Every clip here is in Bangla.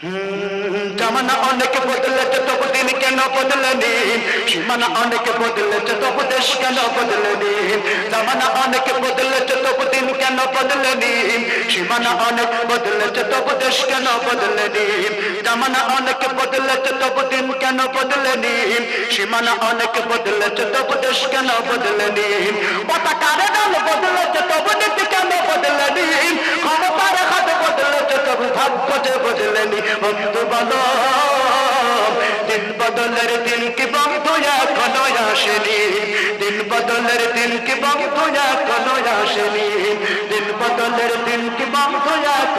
জামানা অনেক বদলেছে তবু দিন কেন বদলেনি? সীমানা অনেক বদলেছে তবু দেশ কেন বদলেনি? জামানা অনেক বদলেছে তবু দিন কেন বদলেনি? সীমানা অনেক বদলেছে তবু দেশ কেন বদলেনি? জামানা অনেক বদলেছে তবু দিন কেন বদলেনি? সীমানা অনেক বদলেছে তবু দেশ কেন বদলেনি? পতাকার রং বদলেছে তবু নীতি কেন বদলেনি? যে বদলেনি বন্ধু বলো দিন বদলের দিন কি বন্ধু এখনও আসেনি দিন বদলের দিন কি বন্ধু এখনও আসেনি দিন কি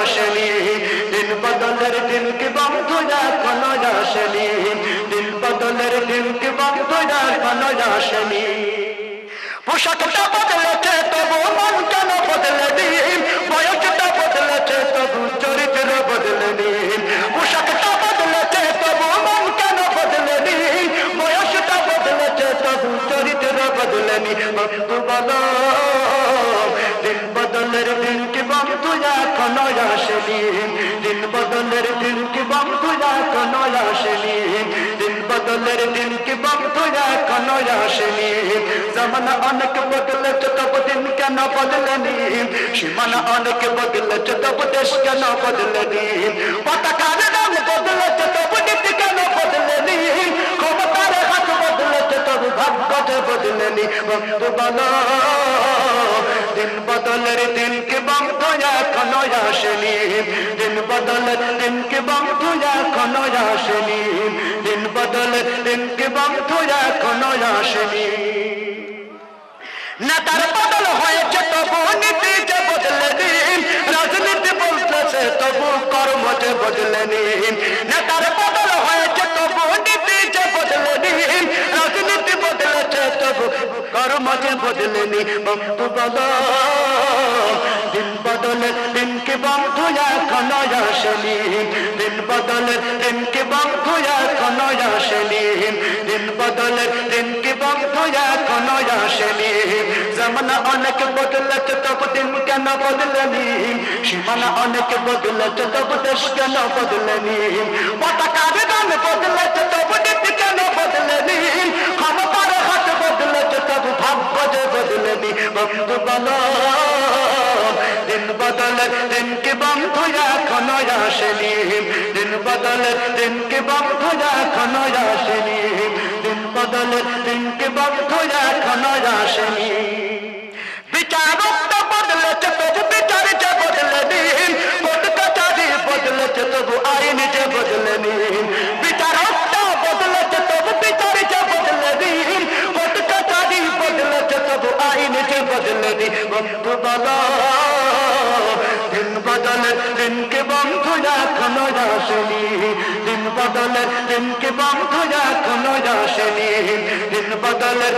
আসেনি। দিন বদলের দিন কি বন্ধু এখনও আসেনি। দিন বদলের দিন কি বন্ধু এখনও আসেনি। পোশাকটা বদলেছে, তবু মন কেন বদলে দিন বয়সটা বদলেছে, তবু চরিত্র বদলে দিন পোশাকটা বদলেছে, তবু মন কেন বদলে দিন বয়সটা বদলেছে, তবু চরিত্র বদলে নি। বন্ধু বলো। দিন কি বন্ধু এখনও আসেনি। দিন বদলের দিন কি বন্ধু এখনও আসেনি। দিন বদলের দিন কি বন্ধু এখনও আসেনি। জামানা অনেক বদলেছে, তবু দিন কেন বদলেনি? সীমানা অনেক বদলেছে, তবু দেশ কেন বদলেনি? পতাকার রং বদলেছে, তবু নীতি কেন বদলেনি? ক্ষমতার হাত বদলেছে, তবু ভাগ্য যে বদলেনি। বন্ধু বলো, দিন বদলের দিন বন্ধু এখনও আসেনি। দিন বদলের দিন কি বন্ধু এখনও আসেনি। দিন বদলের দিন কি বন্ধু এখনও আসেনি। নেতার বদল হয়েছে তবু নীতি যে বদলে দিন, রাজনীতি বলতেছে তবু কর্ম যে বদলে নিন নেতার বদল হয়েছে তবু নীতি যে বদলে দিন, রাজনীতি বদলেছে তবু কর্ম বদলে নি বদলের দিন কি বন্ধু এখনও আসেনি? দিন বদলের দিন কি বন্ধু এখনও আসেনি? জামানা অনেক বদলেছে, তবু দিন কেন বদলেনি? সীমানা অনেক বদলেছে, তবু দেশ কেন বদলেনি? পতাকার রং বদলেছে, তবু নীতি কেন বদলেনি? ক্ষমতার হাত বদলেছে, তবু ভাগ্য যে বদলেনি? বন্ধু বলো, দিন বদলের দিন কি বন্ধু এখনও আসেনি? দিন বদলের দিন কি বন্ধু এখনও আসেনি দিন বদলের দিন কি বন্ধু এখনও আসেনি বিচারকটা বদলেছে তবু বিচার যে বদলে দিন। কোর্ট কাছারি বদলেছে, তবু আইন যে বদলে নিন বিচারকটা বদলেছে, তবু বিচার যে বদলে দিন। কোর্ট কাছারি বদলেছে, তবু আইন যে বদলে দিন। বন্ধু বলো দিন বদলের দিন কে বন্ধু এখনও আসেনি দিন বদলের বন্ধ যা কোনো আসেনি দিন বদলের